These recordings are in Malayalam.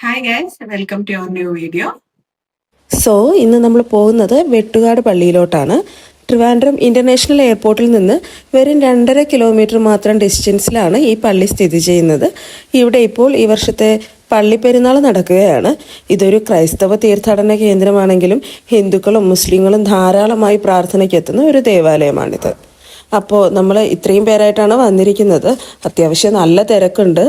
Hi guys welcome to your new video so ഇന്ന് നമ്മൾ പോകുന്നത് വെട്ടുകാട് പള്ളിയിലോട്ടാണ്. ട്രിവാൻഡ്രം ഇന്റർനാഷണൽ എയർപോർട്ടിൽ നിന്ന് വെറും രണ്ടര കിലോമീറ്റർ മാത്രം ഡിസ്റ്റൻസിലാണ് ഈ പള്ളി സ്ഥിതി ചെയ്യുന്നത്. ഇവിടെ ഇപ്പോൾ ഈ വർഷത്തെ പള്ളിപ്പെരുന്നാൾ നടക്കുകയാണ്. ഇതൊരു ക്രൈസ്തവ തീർത്ഥാടന കേന്ദ്രമാണെങ്കിലും ഹിന്ദുക്കളും മുസ്ലിങ്ങളും ധാരാളമായി പ്രാർത്ഥനയ്ക്ക് എത്തുന്ന ഒരു ദേവാലയമാണിത്. അപ്പോൾ നമ്മൾ ഇത്രയും പേരായിട്ടാണ് വന്നിരിക്കുന്നത്. അത്യാവശ്യം നല്ല തിരക്കുണ്ട്.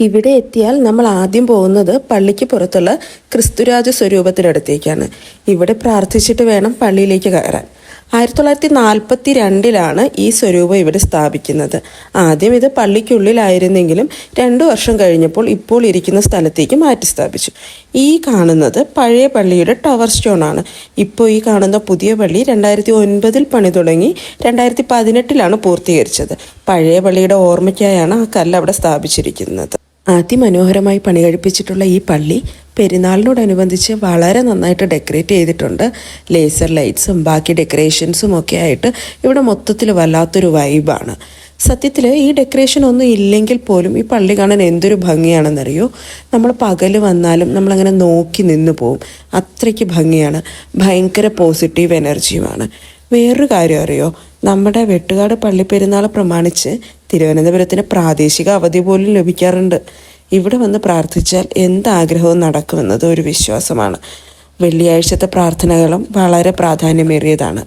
ഇവിടെ എത്തിയാൽ നമ്മൾ ആദ്യം പോകുന്നത് പള്ളിക്ക് പുറത്തുള്ള ക്രിസ്തുരാജ സ്വരൂപത്തിനടുത്തേക്കാണ്. ഇവിടെ പ്രാർത്ഥിച്ചിട്ട് വേണം പള്ളിയിലേക്ക് കയറാൻ. ആയിരത്തി തൊള്ളായിരത്തി നാൽപ്പത്തി രണ്ടിലാണ് ഈ സ്വരൂപം ഇവിടെ സ്ഥാപിക്കുന്നത്. ആദ്യം ഇത് പള്ളിക്കുള്ളിലായിരുന്നെങ്കിലും രണ്ടു വർഷം കഴിഞ്ഞപ്പോൾ ഇപ്പോൾ ഇരിക്കുന്ന സ്ഥലത്തേക്ക് മാറ്റി സ്ഥാപിച്ചു. ഈ കാണുന്നത് പഴയ പള്ളിയുടെ ടവർ സ്റ്റോൺ ആണ് ഇപ്പോൾ ഈ കാണുന്ന പുതിയ പള്ളി രണ്ടായിരത്തി ഒൻപതിൽ പണി തുടങ്ങി രണ്ടായിരത്തി പതിനെട്ടിലാണ് പൂർത്തീകരിച്ചത്. പഴയ പള്ളിയുടെ ഓർമ്മയ്ക്കായാണ് ആ കല്ല് അവിടെ സ്ഥാപിച്ചിരിക്കുന്നത്. അതിമനോഹരമായി പണി കഴിപ്പിച്ചിട്ടുള്ള ഈ പള്ളി പെരുന്നാളിനോടനുബന്ധിച്ച് വളരെ നന്നായിട്ട് ഡെക്കറേറ്റ് ചെയ്തിട്ടുണ്ട്. ലേസർ ലൈറ്റ്സും ബാക്കി ഡെക്കറേഷൻസും ഒക്കെ ആയിട്ട് ഇവിടെ മൊത്തത്തിൽ വല്ലാത്തൊരു വൈബാണ് സത്യത്തിൽ ഈ ഡെക്കറേഷൻ ഒന്നും ഇല്ലെങ്കിൽ പോലും ഈ പള്ളി കാണാൻ എന്തൊരു ഭംഗിയാണെന്നറിയോ? നമ്മൾ പകൽ വന്നാലും നമ്മളങ്ങനെ നോക്കി നിന്ന് പോവും. അത്രയ്ക്ക് ഭംഗിയാണ്. ഭയങ്കര പോസിറ്റീവ് എനർജിയുമാണ് വേറൊരു കാര്യം അറിയോ? നമ്മുടെ വെട്ടുകാട് പള്ളിപ്പെരുന്നാൾ പ്രമാണിച്ച് തിരുവനന്തപുരത്തിന് പ്രാദേശിക അവധി പോലും ലഭിക്കാറുണ്ട്. ഇവിടെ വന്ന് പ്രാർത്ഥിച്ചാൽ എന്താഗ്രഹവും നടക്കുമെന്നത് ഒരു വിശ്വാസമാണ്. വെള്ളിയാഴ്ചത്തെ പ്രാർത്ഥനകളും വളരെ പ്രാധാന്യമേറിയതാണ്.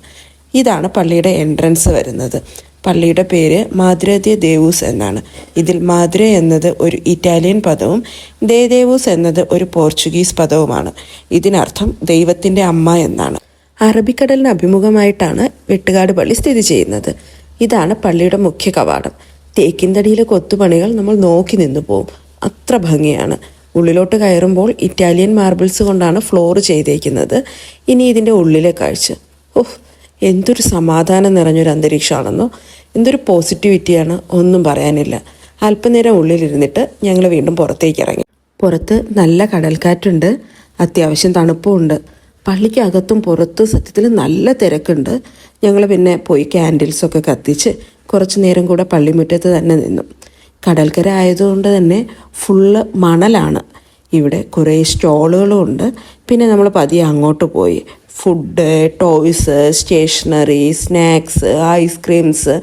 ഇതാണ് പള്ളിയുടെ എൻട്രൻസ് വരുന്നത്. പള്ളിയുടെ പേര് മാദ്രദ്യ ദേവൂസ് എന്നാണ്. ഇതിൽ മാദ്ര എന്നത് ഒരു ഇറ്റാലിയൻ പദവും ദേദേവൂസ് എന്നത് ഒരു പോർച്ചുഗീസ് പദവുമാണ്. ഇതിനർത്ഥം ദൈവത്തിന്റെ അമ്മ എന്നാണ്. അറബിക്കടലിന് അഭിമുഖമായിട്ടാണ് വെട്ടുകാട് പള്ളി സ്ഥിതി ചെയ്യുന്നത്. ഇതാണ് പള്ളിയുടെ മുഖ്യ കവാടം. തേക്കിൻതടിയിലെ കൊത്തുപണികൾ നമ്മൾ നോക്കി നിന്നു പോവും. അത്ര ഭംഗിയാണ്. ഉള്ളിലോട്ട് കയറുമ്പോൾ ഇറ്റാലിയൻ മാർബിൾസ് കൊണ്ടാണ് ഫ്ലോർ ചെയ്തേക്കുന്നത്. ഇനി ഇതിന്റെ ഉള്ളിലെ കാഴ്ച. ഓഹ് എന്തൊരു സമാധാനം നിറഞ്ഞൊരു അന്തരീക്ഷമാണെന്നോ? എന്തൊരു പോസിറ്റിവിറ്റിയാണ് ഒന്നും പറയാനില്ല. അല്പനേരം ഉള്ളിലിരുന്നിട്ട് ഞങ്ങൾ വീണ്ടും പുറത്തേക്ക് ഇറങ്ങി. പുറത്ത് നല്ല കടൽക്കാറ്റുണ്ട്. അത്യാവശ്യം തണുപ്പുമുണ്ട്. പള്ളിക്ക് അകത്തും പുറത്തും സത്യത്തിൽ നല്ല തിരക്കുണ്ട്. ഞങ്ങൾ പിന്നെ പോയി ക്യാൻഡിൽസൊക്കെ കത്തിച്ച് കുറച്ച് നേരം കൂടെ പള്ളിമുറ്റത്ത് തന്നെ നിന്നു. കടൽക്കര ആയതുകൊണ്ട് തന്നെ ഫുള്ള് മണലാണ്. ഇവിടെ കുറേ സ്റ്റോളുകളും ഉണ്ട്. പിന്നെ നമ്മൾ പതിയെ അങ്ങോട്ട് പോയി. Food toys stationery snacks ice creams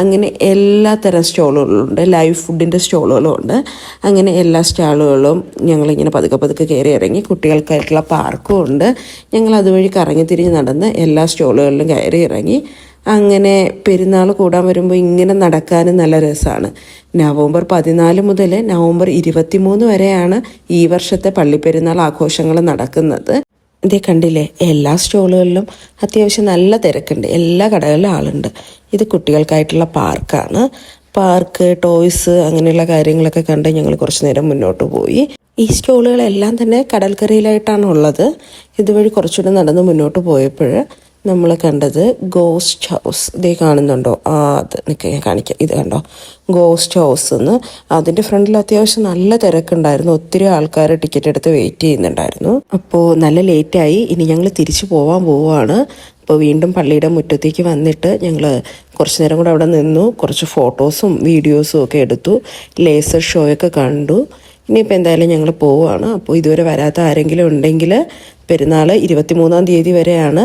അങ്ങനെ എല്ലാ തരം സ്റ്റോളുകളുണ്ട്. ലൈവ് ഫുഡിന്റെ സ്റ്റോളുകളും ഉണ്ട് അങ്ങനെ എല്ലാ സ്റ്റാളുകളും ഞങ്ങളിങ്ങനെ പതുക്കെ പതുക്കെ കയറി ഇറങ്ങി കുട്ടികൾക്കായിട്ടുള്ള പാർക്കും ഉണ്ട്. ഞങ്ങൾ അതുവഴി കറങ്ങി തിരിഞ്ഞ് നടന്ന് എല്ലാ സ്റ്റോളുകളിലും കയറി ഇറങ്ങി. അങ്ങനെ പെരുന്നാൾ കൂടാൻ വരുമ്പോൾ ഇങ്ങനെ നടക്കാനും നല്ല രസമാണ്. നവംബർ പതിനാല് മുതൽ നവംബർ ഇരുപത്തിമൂന്ന് വരെയാണ് ഈ വർഷത്തെ പള്ളിപ്പെരുന്നാൾ ആഘോഷങ്ങൾ നടക്കുന്നത്. ഇതേ കണ്ടില്ലേ എല്ലാ സ്റ്റോളുകളിലും അത്യാവശ്യം നല്ല തിരക്കുണ്ട്. എല്ലാ കടകളിലും ആളുണ്ട്. ഇത് കുട്ടികൾക്കായിട്ടുള്ള പാർക്കാണ്. പാർക്ക് ടോയ്സ് അങ്ങനെയുള്ള കാര്യങ്ങളൊക്കെ കണ്ട് ഞങ്ങൾ കുറച്ച് നേരം മുന്നോട്ട് പോയി. ഈ സ്റ്റോളുകളെല്ലാം തന്നെ കടൽക്കരയിലായിട്ടാണ് ഉള്ളത്. ഇതുവഴി കുറച്ചുകൂടെ നടന്ന് മുന്നോട്ട് പോയപ്പോൾ നമ്മൾ കണ്ടത് ഗോസ്റ്റ് ഹൗസ് ഇതേ കാണുന്നുണ്ടോ? ആ അത് നിൽക്കുക ഞാൻ കാണിക്കാം. ഇത് കണ്ടോ? ഗോസ്റ്റ് ഹൗസ് എന്ന് അതിന്റെ ഫ്രണ്ടിൽ അത്യാവശ്യം നല്ല തിരക്കുണ്ടായിരുന്നു. ഒത്തിരി ആൾക്കാർ ടിക്കറ്റ് എടുത്ത് വെയിറ്റ് ചെയ്യുന്നുണ്ടായിരുന്നു. അപ്പോൾ നല്ല ലേറ്റായി ഇനി ഞങ്ങൾ തിരിച്ചു പോവാൻ പോവുകയാണ് അപ്പോൾ വീണ്ടും പള്ളിയുടെ മുറ്റത്തേക്ക് വന്നിട്ട് ഞങ്ങൾ കുറച്ച് നേരം കൂടെ അവിടെ നിന്നു. കുറച്ച് ഫോട്ടോസും വീഡിയോസും ഒക്കെ എടുത്തു. ലേസർ ഷോയൊക്കെ കണ്ടു. ഇനിയിപ്പോൾ എന്തായാലും ഞങ്ങൾ പോവുകയാണ് അപ്പോൾ ഇതുവരെ വരാത്ത ആരെങ്കിലും ഉണ്ടെങ്കിൽ പെരുന്നാൾ ഇരുപത്തിമൂന്നാം തീയതി വരെയാണ്.